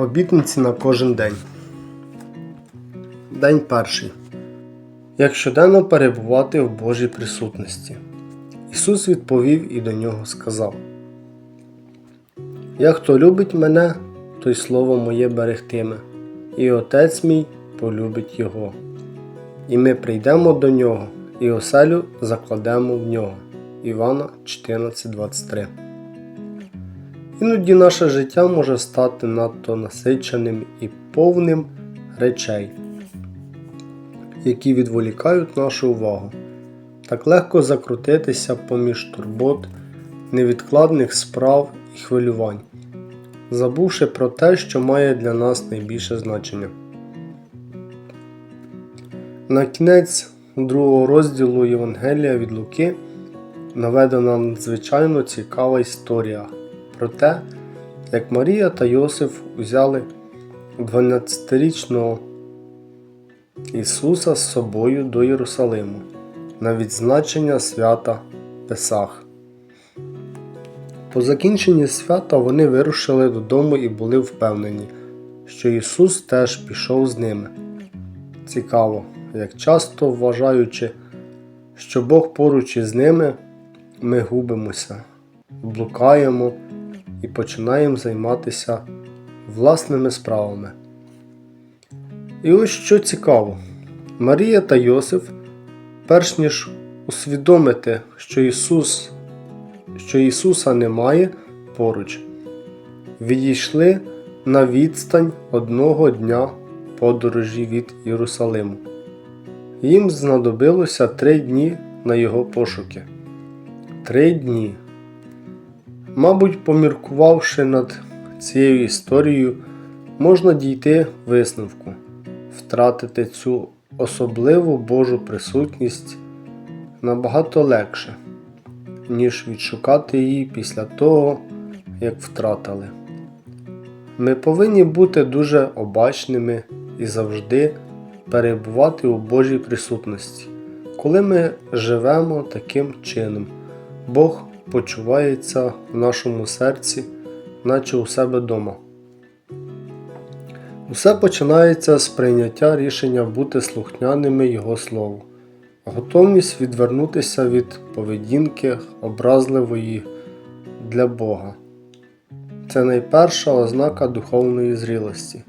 Обітниці на кожен день. День перший. Як щоденно перебувати в Божій присутності. Ісус відповів і до нього сказав: Як хто любить мене, той слово моє берегтиме, і Отець мій полюбить Його. І ми прийдемо до нього, і оселю закладемо в нього. Івана 14:23 Іноді наше життя може стати надто насиченим і повним речей, які відволікають нашу увагу. Так легко закрутитися поміж турбот, невідкладних справ і хвилювань, забувши про те, що має для нас найбільше значення. На кінець другого розділу Євангелія від Луки наведена надзвичайно цікава історія про те, як Марія та Йосиф узяли 12-річного Ісуса з собою до Єрусалиму на відзначення свята Песах. По закінченні свята вони вирушили додому і були впевнені, що Ісус теж пішов з ними. Цікаво, як часто вважаючи, що Бог поруч із ними, ми губимося, блукаємо і починаємо займатися власними справами. І ось що цікаво, Марія та Йосиф, перш ніж усвідомити, що Ісус, що Ісуса немає поруч, відійшли на відстань одного дня подорожі від Єрусалиму. Їм знадобилося три дні на його пошуки. Три дні. Мабуть, поміркувавши над цією історією, можна дійти висновку, втратити цю особливу Божу присутність набагато легше, ніж відшукати її після того, як втратили. Ми повинні бути дуже обачними і завжди перебувати у Божій присутності. Коли ми живемо таким чином, Бог почувається в нашому серці, наче у себе вдома. Усе починається з прийняття рішення бути слухняними Його Слову, готовність відвернутися від поведінки образливої для Бога. Це найперша ознака духовної зрілості.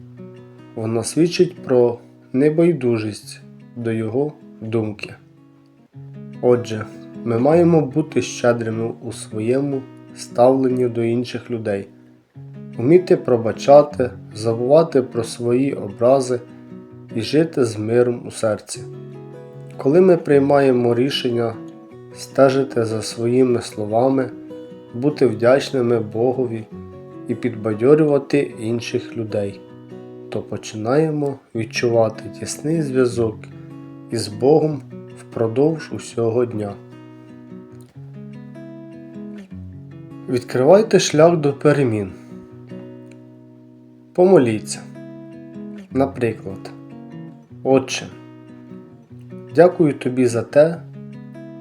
Вона свідчить про небайдужість до Його думки. Отже, ми маємо бути щедрими у своєму ставленні до інших людей, вміти пробачати, забувати про свої образи і жити з миром у серці. Коли ми приймаємо рішення стежити за своїми словами, бути вдячними Богові і підбадьорювати інших людей, то починаємо відчувати тісний зв'язок із Богом впродовж усього дня. Відкривайте шлях до перемін. Помоліться. Наприклад, Отче, дякую тобі за те,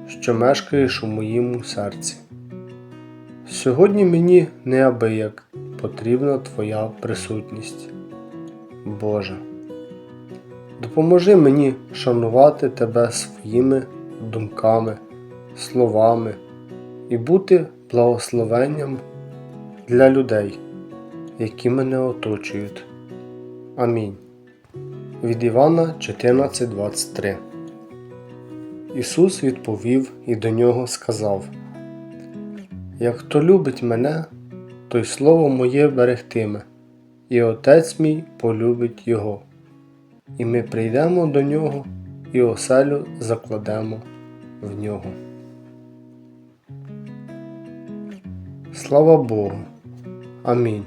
що мешкаєш у моєму серці. Сьогодні мені неабияк потрібна Твоя присутність. Боже. Допоможи мені шанувати Тебе своїми думками, словами і бути благословенням для людей, які мене оточують. Амінь. Від Івана 14:23 Ісус відповів і до нього сказав: Як хто любить мене, той слово моє берегтиме, і Отець мій полюбить Його. І ми прийдемо до нього і оселю закладемо в нього. Слава Богу. Амінь.